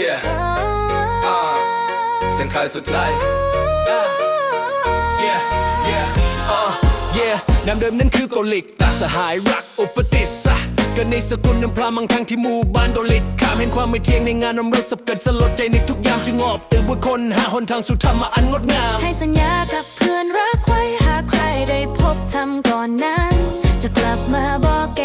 Yeah อ่าเส้นขายสุดท้าย Yeah Yeah อ่า yeah นามเดิมนั้นคือโกลิกตาสหายรักอุปติสะเกิดในสกุลน้ำพรามังทั้งที่หมู่บ้านโดลิดข้ามเห็นความไม่เที่ยงในงานนำรถสับเกิดสลดใจในทุกยามจึงออบตื่นบุคคลหาหนทางสู่ธรรมะอันงดงาม ให้สัญญากับเพื่อนรักไว้หากใครได้พบทำก่อนนั้น จะกลับมาบอกแก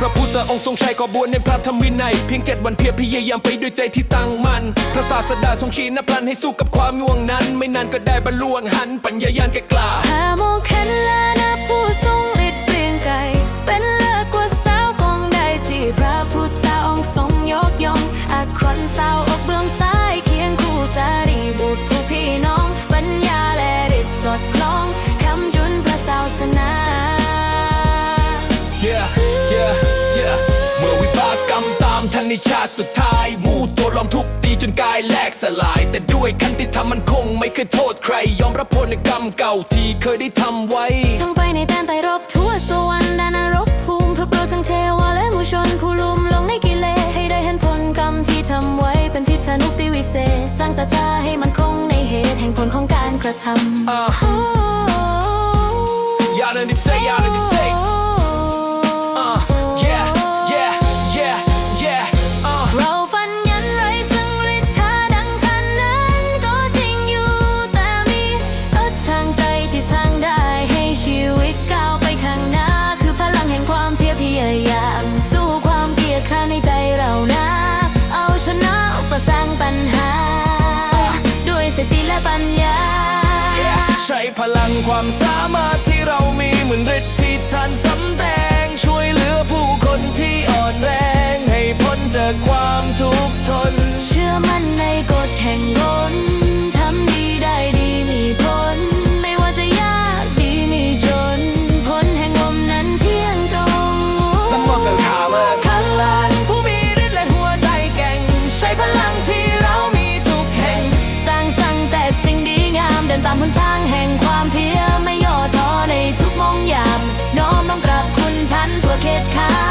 พระพุทธองค์ทรงชัยก่อบวนในพระธรรมวินัย เพียงเจ็ดวันเพียรพยายามไปด้วยใจที่ตั้งมั่นพระศาสดาทรงชี้นับพลันให้สู้กับความง่วงนั้น ไม่นานก็ได้บรรลุหันปัญญายานแก่กล้าหาโมกขันล สุดท้ายหมู่ตัวลอมทุบตีจนกายแหลกสลาย แต่ด้วยคันติธรรมมันคงไม่เคยโทษใคร ยอมรับผลกรรมเก่าที่เคยได้ทำไว้ท่องไปในแดนใต้รบทั่วสวรรค์แดนนรกภูมิเพื่อโปรดทั้งเทวาและหมู่ชนผู้ลุ่มหลงในกิเลสให้ได้เห็นผลกรรมที่ทำไว้เป็นทิฏฐานุกติวิเศษ สร้างศรัทธาให้มันคงในเหตุแห่งผลของการกระทำอ่าโอ้อย่าเดิ และปัญญา ใช้พลังความสามารถที่เรามีเหมือนฤทธิ์ที่ท่านสำแดง ช่วยเหลือผู้คนที่อ่อนแรง ให้พ้นจากความทุกข์ทน เชื่อมั่นในกฎแห่งกล ยร